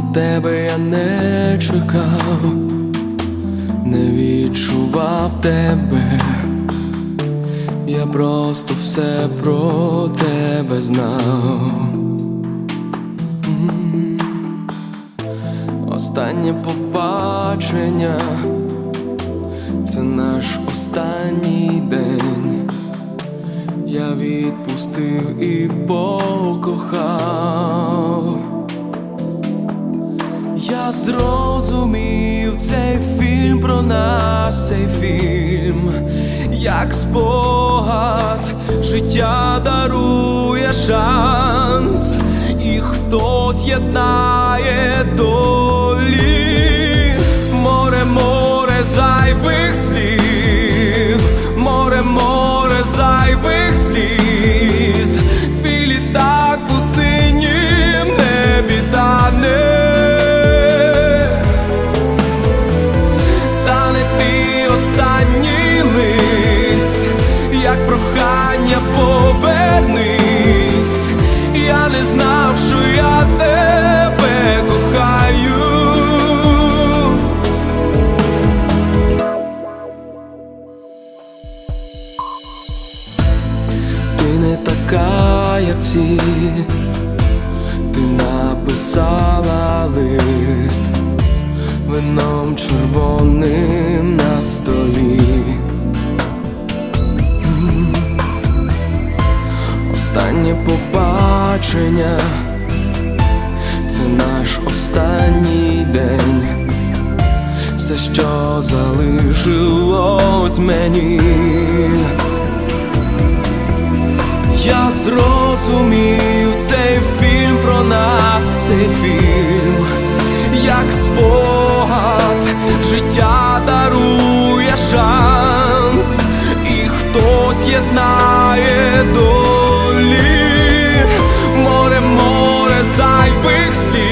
тебе я не чекав, не відчував тебе, я просто все про тебе знав. Останнє побачення, це наш останній день. Я відпустив і покохав. Я зрозумів цей фільм про нас, цей фільм, як спогад, життя дарує шанс, і хтось єднає долі, море, море зайвих слів, море, море зайвих повернись. Я не знав, що я тебе кохаю. Ти не така, як всі, ти написала лист вином червоним на столі. останнє побачення, це наш останній день, все, що залишилось мені, я зрозумів цей фільм про нас, цей фільм, як спогад, життя дарує шанс, і хтось єднає до. моїх слів.